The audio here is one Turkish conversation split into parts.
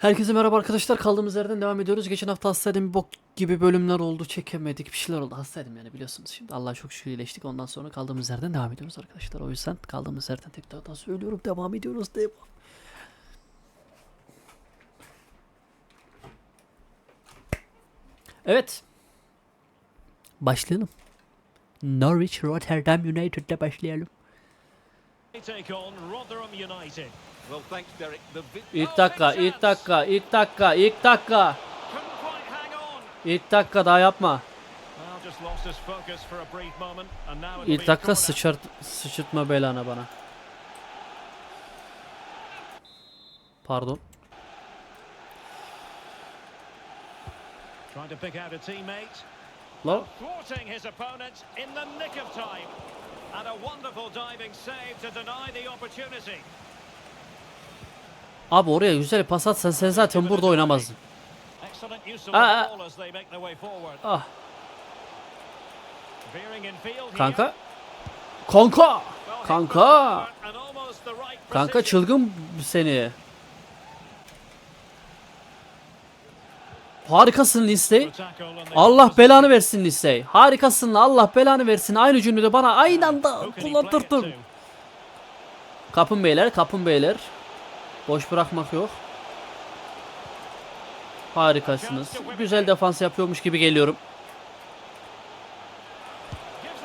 Herkese merhaba arkadaşlar. Kaldığımız yerden devam ediyoruz. Geçen hafta hastaydım bir bok gibi bölümler oldu. Çekemedik. Bir şeyler oldu. Hastaydım yani biliyorsunuz. Şimdi Allah'a çok şükür iyileştik. Ondan sonra kaldığımız yerden devam ediyoruz arkadaşlar. O yüzden kaldığımız yerden tekrardan söylüyorum. Devam ediyoruz. Devam. Evet. Başlayalım. Norwich Rotterdam United'da başlayalım. İlk dakika, ilk dakika, ilk dakika, ilk dakika. İlk dakika daha yapma. İlk dakika sıçart, sıçırtma belanı bana. Pardon. Trying to pick out a teammate, Lan thwarting his opponent in the nick of time, and a wonderful diving save to deny the opportunity. abi oraya güzel pas atsan sen zaten burada oynamazdın. Of Ah, kanka. Kanka. Kanka. Kanka çılgın seni. Harikasın liste. Allah belanı versin liste. Harikasın Allah belanı versin. Aynı cümlede bana aynı anda kullandırdın. Kapın beyler, kapın beyler. Boş bırakmak yok. Harikasınız. Güzel defans yapıyormuş gibi geliyorum.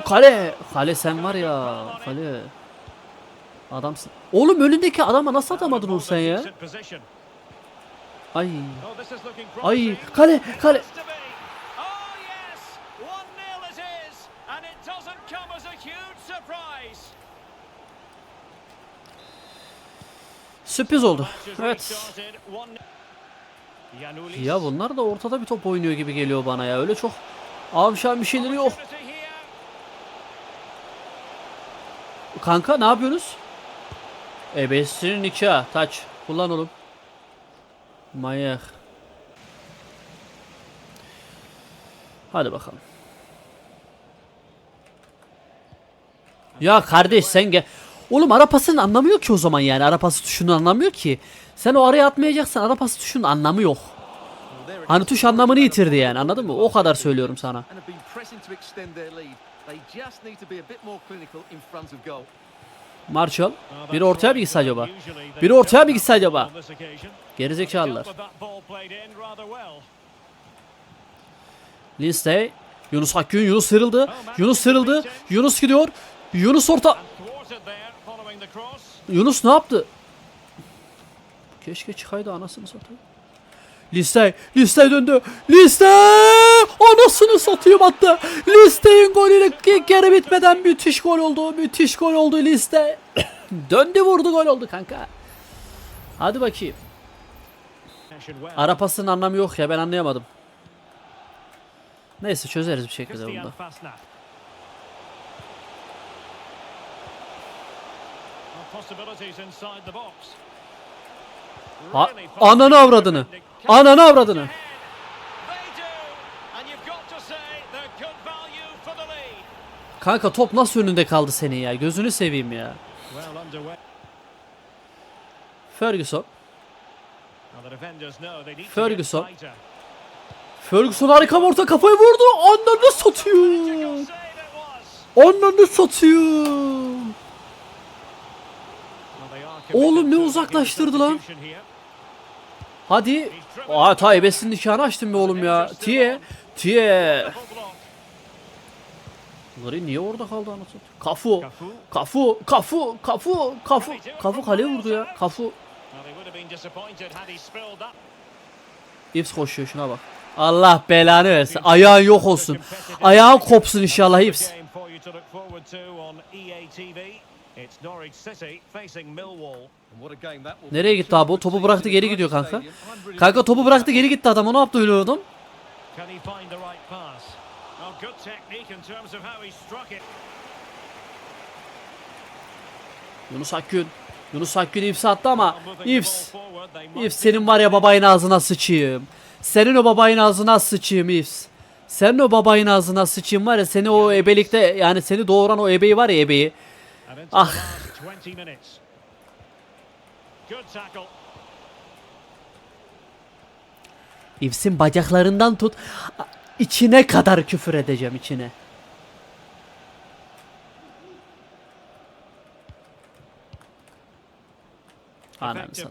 Kale! Kale sen var ya. Kale. Adamsın. Oğlum önündeki adama nasıl atamadın onu sen ya? Ay. Oh, Ay. Kale. Kale. Oh, yes. 1-0 it is. And it doesn't come as a huge surprise. Sürpriz oldu. Evet. restarted. 1-0. Yanulis. Ya bunlar da ortada bir top oynuyor gibi geliyor bana ya. Öyle çok avşan bir şeyleri yok. Kanka ne yapıyorsunuz? Ebesinin nikah. Taç. Kullan oğlum. Manyak. Hadi bakalım. Ya kardeş sen gel. Oğlum ara pasını anlamıyor ki o zaman yani. Ara pası tuşunu anlamıyor ki. Sen o araya atmayacaksın. Ara pası tuşunun anlamı yok. Hani tuş anlamını yitirdi yani anladın mı? O kadar söylüyorum sana. Marshall. Biri ortaya mı gitse acaba? Biri ortaya mı gitse acaba? Gerizekalılar. Lindsay. Yunus Akgün. Yunus sıyrıldı. Yunus sıyrıldı. Yunus gidiyor. Yunus orta. Yunus ne yaptı? Keşke çıkaydı anasını satayım. Listey, Listey döndü. Listey! Anasını satayım attı. Listey'in golüyle yarı bitmeden müthiş gol oldu. Müthiş gol oldu Listey. döndü vurdu gol oldu kanka. Hadi bakayım. Ara pasının anlamı yok ya ben anlayamadım. Neyse çözeriz bir şekilde bunu. Box. Ha, ananı avradını. Ananı avradını. Kanka top nasıl önünde kaldı senin ya? Gözünü seveyim ya. Ferguson. Ferguson. Ferguson harika orta kafayı vurdu. Ananı satıyor. Ananı satıyor. Oğlum ne uzaklaştırdı lan. Hadi. Aa ta ebesinin nikahını açtım be oğlum ya. Tiye. Tiye. Bunları niye orada kaldı anasını? Kafu. Kafu. Kafu. Kafu. Kafu. Kafu kaleye vurdu ya. Kafu. Ips koşuyor şuna bak. Allah belanı versin. Ayağın yok olsun. Ayağın kopsun inşallah Ips. Game for you to look forward to on EA TV. It's Norwich City facing Millwall. And what a game that will be. Nereye gitti abi o? Topu bıraktı geri gidiyor kanka. Kanka topu bıraktı geri gitti adam. O ne yaptı öyle adam? Can he find the right pass? Well, good technique in terms of how he struck it. Yunus Akgün. Yunus Akgün Ips'e attı ama Ips be senin var ya babayın ağzına sıçayım. Senin o babayın ağzına sıçayım Ips. Senin o babayın ağzına sıçayım var ya seni o ebelikte yani seni doğuran o ebeyi var ya ebeyi. Ah. the last 20 minutes. Good tackle. İvsin bacaklarından tut. içine kadar küfür edeceğim içine. Effective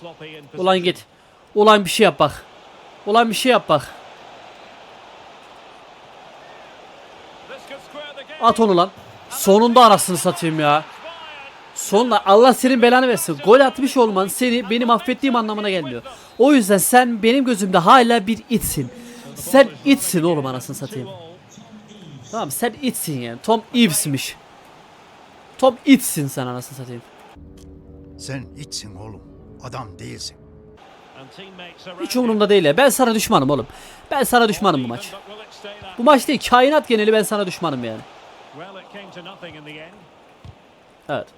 satayım. Ulan git. Ulan bir şey yap bak. Ulan bir şey yap bak. This could square the game. At onu lan. Sonunda anasını satayım ya. Sonunda Allah senin belanı versin. Gol atmış olman seni benim affettiğim anlamına gelmiyor. O yüzden sen benim gözümde hala bir itsin. Sen itsin oğlum anasını satayım. Tamam sen itsin yani. Tom Eves'miş. Tom itsin sen anasını satayım. Sen içsin oğlum. Adam değilsin. Hiç umurumda değil ya. Ben sana düşmanım oğlum. Ben sana düşmanım bu maç. Bu maç değil kainat geneli ben sana düşmanım yani. Well, it came to nothing in the end. Evet.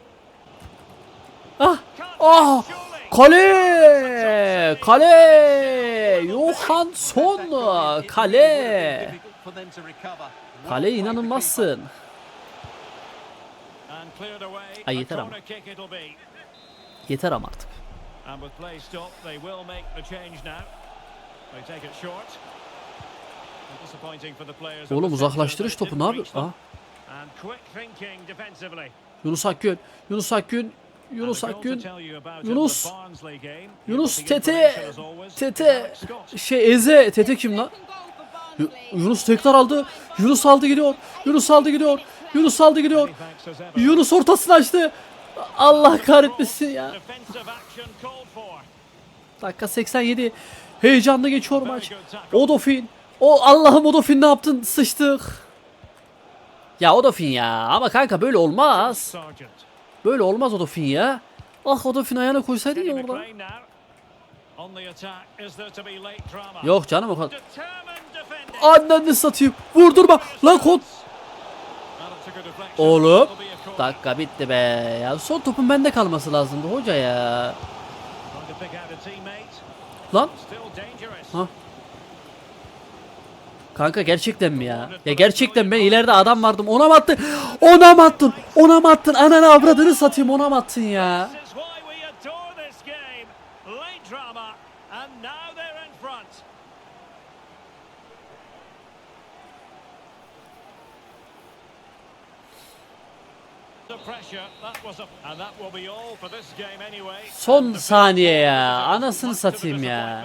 Ah! Ah! Kale! Kale! Johansson! Kale! Kale inanılmazsın. Ay, yeter ama. Yeter ama artık. Oğlum uzaklaştırış topu ne yapıyor? reach Yunus Akgün. Yunus Akgün. Yunus Akgün. Yunus. Yunus Tete. Tete. Şey Eze. Tete kim lan? Yu- Yunus tekrar aldı. Yunus aldı gidiyor. Yunus aldı gidiyor. Yunur aldı gidiyor. Yunus ortasını açtı. Allah kahretmesin ya. Dakika 87. Heyecanlı geçiyor maç. Odofin. O Allah'ım Odofin ne yaptın? Sıçtık. Ya Odofin ya. Ama kanka böyle olmaz. Böyle olmaz Odofin ya. Ah Odofin ayağına koysaydın ya orada. Yok canım o kadar. Anneni satayım. Vurdurma. Lan kod. Oğlum. Dakika bitti be. Ya son topun bende kalması lazımdı hoca ya. Lan. Ha. Kanka gerçekten mi ya? Ya gerçekten ben ileride adam vardım. Ona mı attın? Ona mı attın? Ona mı attın? Ananı avradını satayım ona mı attın ya? Son saniye ya. Anasını satayım ya.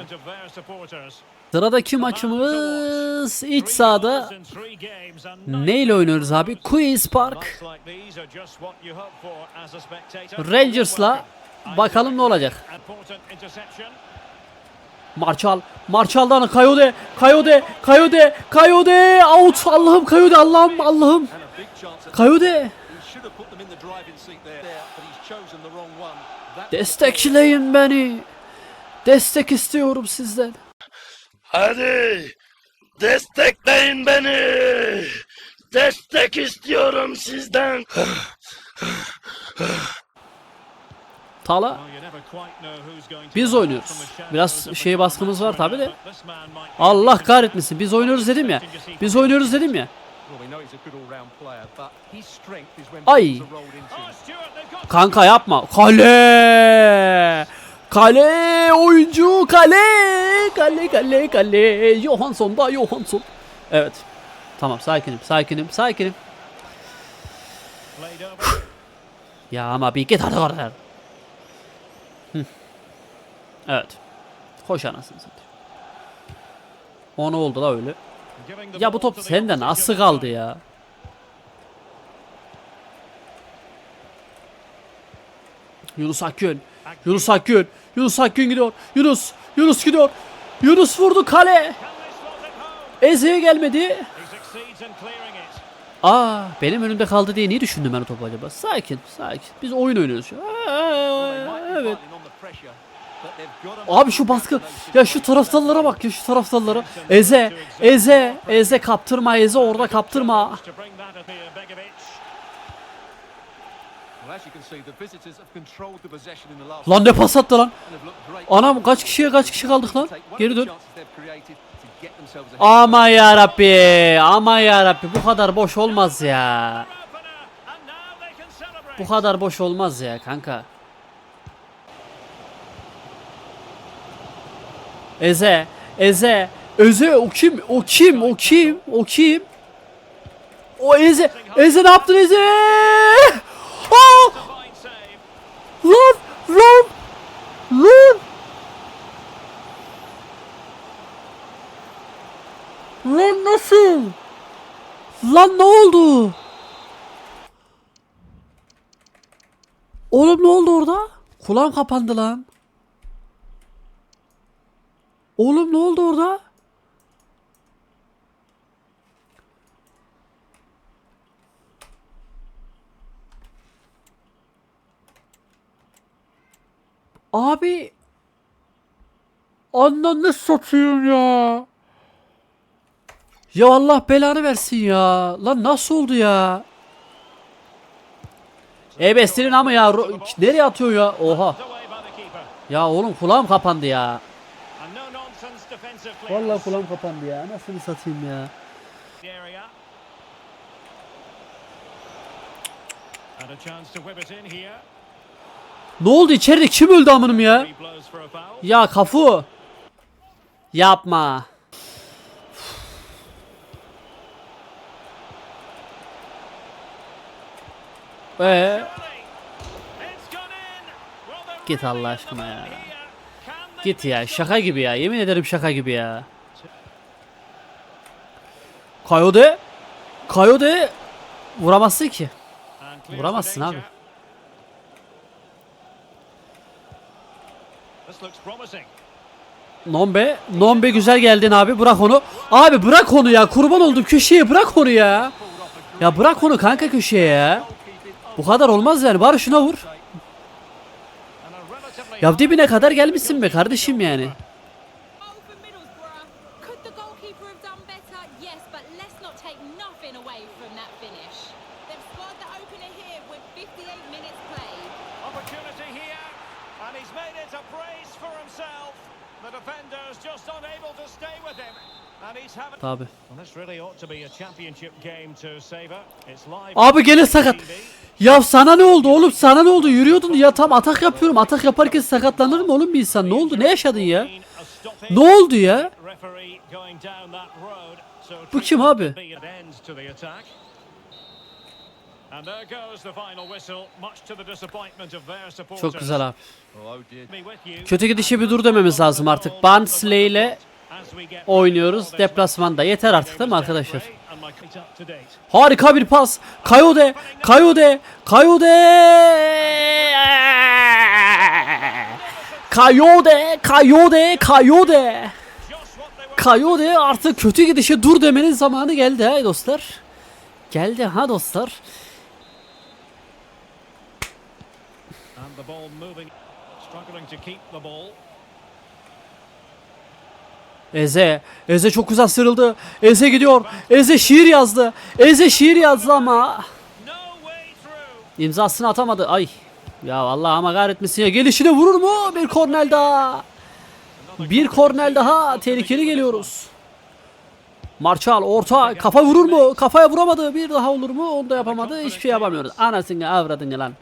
Sıradaki maçımız iç sahada neyle oynuyoruz abi? Queen's Park. Rangers'la bakalım ne olacak. Marçal, Marçal'dan Kayode, Kayode, Kayode, Kayode, out Allah'ım Kayode, Allah'ım, Allah'ım. Kayode. Destekleyin beni. Destek istiyorum sizden. Hadi destekleyin beni. Destek istiyorum sizden. Tala. Biz oynuyoruz. Biraz şey baskımız var tabi de. Allah kahretmesin. Biz oynuyoruz dedim ya. Biz oynuyoruz dedim ya. Ay. Kanka yapma. Kale. Kale oyuncu kale. Kale kale kale. Johansson da Johansson. Evet. Tamam sakinim sakinim sakinim. Ya ama bir git hadi oradan. Evet. Koş anasını satayım. O oldu la öyle? Ya bu top sende nasıl kaldı ya? Yunus Akgün. Yunus Akgün. Yunus Akgün gidiyor. Yunus. Yunus gidiyor. Yunus vurdu kale. Eze'ye gelmedi. Aa benim önümde kaldı diye niye düşündüm ben o topu acaba? Sakin, sakin. Biz oyun oynuyoruz şu evet. Abi şu baskı. Ya şu taraftarlara bak ya şu taraftarlara. Eze, Eze, Eze kaptırma Eze orada kaptırma. Lan ne pas attı lan. Anam kaç kişiye kaç kişi kaldık lan? Geri dön. Aman ya Rabbi. Aman ya Rabbi. Bu kadar boş olmaz ya. Bu kadar boş olmaz ya kanka. Eze, Eze, Eze o kim? O kim? O kim? O kim? O Eze, Eze ne yaptın Eze? Aa! Lan, lan, lan. Lan nasıl? Lan ne oldu? Oğlum ne oldu orada? Kulağım kapandı lan. Oğlum ne oldu orada? Abi Ananı satayım ya. Ya Allah belanı versin ya. Lan nasıl oldu ya? Ebesinin ama ya. Nereye atıyor ya? Oha. Ya oğlum kulağım kapandı ya. Vallahi kulağım kapandı ya. Nasıl satayım ya? And a chance to whip it in here. Ne oldu içeride kim öldü amınım ya? Ya kafu. Yapma. Ee, Git Allah aşkına ya. git ya şaka gibi ya yemin ederim şaka gibi ya. Kayode Kayode vuramazsın ki. Vuramazsın abi. Nombe Nombe güzel geldin abi bırak onu. Abi bırak onu ya kurban oldum köşeye bırak onu ya. Ya bırak onu kanka köşeye ya. Bu kadar olmaz yani bari şuna vur. Ya dibine kadar gelmişsin be kardeşim yani. He's made it a brace for himself. The defender's just unable to stay with him. And he's having... Tabi. Well, this really ought to be a championship game to savor. It's live. Abi on gene sakat. Ya sana ne oldu oğlum sana ne oldu yürüyordun ya tam atak yapıyorum atak yaparken sakatlanır mı oğlum bir insan ne oldu ne yaşadın ya ne oldu ya Bu kim abi? Çok güzel abi. Kötü gidişe bir dur dememiz lazım artık. Barnsley ile oynuyoruz. deplasmanda. yeter artık değil mi arkadaşlar? harika bir pas. Kayode Kayode Kayode Kayode Kayode Kayode Kayode artık kötü gidişe dur demenin zamanı geldi ha dostlar. Geldi ha dostlar. And the ball moving, struggling to keep the ball. Eze. Eze çok güzel sıyrıldı. Eze gidiyor. Eze şiir yazdı. Eze şiir yazdı ama imzasını atamadı. Ay. Ya Allah ama kahretmesin ya. Gelişine vurur mu? Bir kornel daha. Bir kornel daha. Tehlikeli geliyoruz. Marçal orta kafa vurur mu? Kafaya vuramadı. Bir daha olur mu? Onu da yapamadı. Hiçbir şey yapamıyoruz. Anasını avradını lan.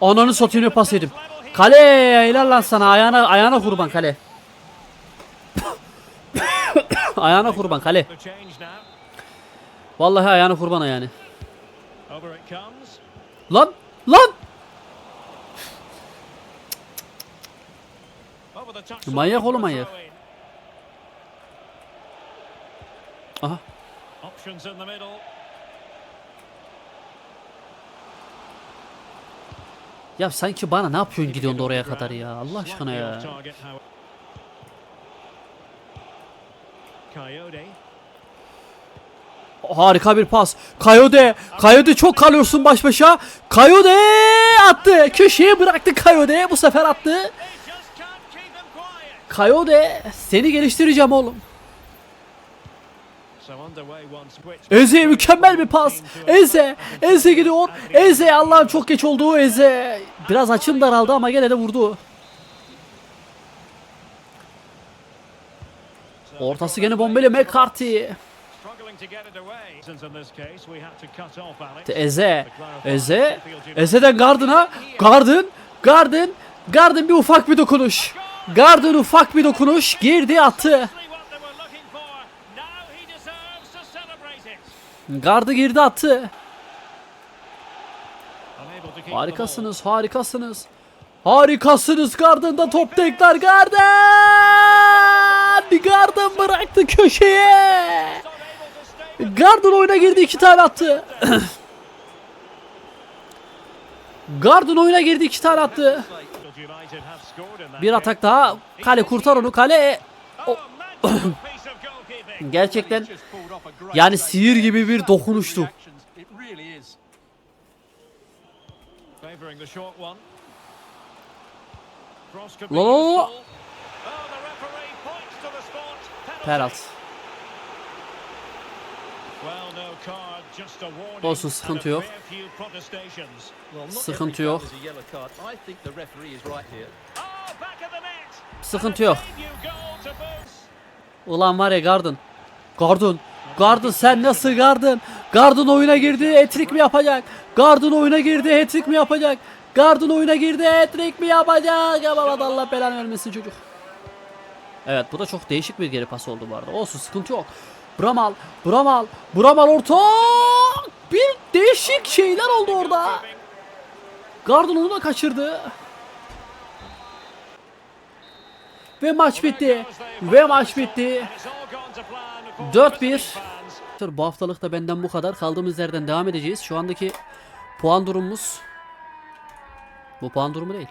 Ananı satayım pas yedim. Kale helal lan sana ayağına ayağına kurban kale. ayağına kurban kale. Vallahi ayağına kurban yani. Lan lan. Manyak oğlum manyak. Aha. Options in the middle. Ya sanki bana ne yapıyorsun gidiyorsun da oraya kadar ya Allah aşkına ya. Harika bir pas. Kayode. Kayode çok kalıyorsun baş başa. Kayode attı. Köşeye bıraktı Kayode. Bu sefer attı. Kayode seni geliştireceğim oğlum. Eze mükemmel bir pas. Eze. Eze gidiyor. Eze Allah'ım çok geç oldu Eze. Biraz açım daraldı ama gene de vurdu. Ortası gene bombeli McCarthy. Eze. Eze. Eze'den Garden'a. Garden. Garden. Garden bir ufak bir dokunuş. Garden ufak bir dokunuş. Girdi attı. Exactly what they were looking for. Now he deserves to celebrate it. Gardı girdi attı. Unable to keep the ball. Harikasınız, harikasınız. Harikasınız Garden'da top tekrar Garden! Garden bıraktı köşeye. Garden oyuna girdi iki tane attı. Garden oyuna girdi iki tane attı. Bir atak daha. Kale kurtar onu kale. Gerçekten yani sihir gibi bir dokunuştu. Reactions, It really is. Favouring the short one. Cross could be useful. Oh, the referee points to the spot. Penalty. Penaltı. Well, no card, just a warning Olsun, and sıkıntı a yok. fair few protestations. Well, not Sıkıntı every yok. card is a yellow card. I think the referee is right here. Oh, back of the net. Sıkıntı yok. Goal to. Ulan var ya Garden. Garden. Garden sen nasıl Garden? Garden oyuna girdi. Hat-trick mi yapacak? Garden oyuna girdi. Hat-trick mi yapacak? Garden oyuna girdi. Hat-trick mi yapacak? Aman Allah belanı vermesin çocuk. Evet bu da çok değişik bir geri pas oldu bu arada. Olsun sıkıntı yok. Bramal. Bramal. Bramal orta. Bir değişik şeyler oldu orada. Garden onu da kaçırdı. Ve maç bitti. Ve maç bitti. And it's all gone to plan for 4-1. Bu haftalık da benden bu kadar. Kaldığımız yerden devam edeceğiz. Şu andaki puan durumumuz bu puan durumu değil.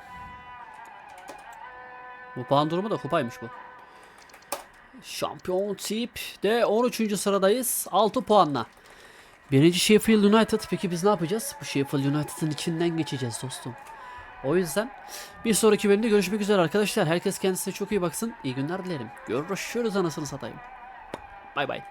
Bu puan durumu da kupaymış bu. Şampiyonship'te 13. sıradayız. 6 puanla. Birinci Sheffield United. Peki biz ne yapacağız? Bu Sheffield United'ın içinden geçeceğiz dostum. O yüzden bir sonraki bölümde görüşmek üzere arkadaşlar. Herkes kendisine çok iyi baksın. İyi günler dilerim. Görüşürüz anasını satayım. Bay bay.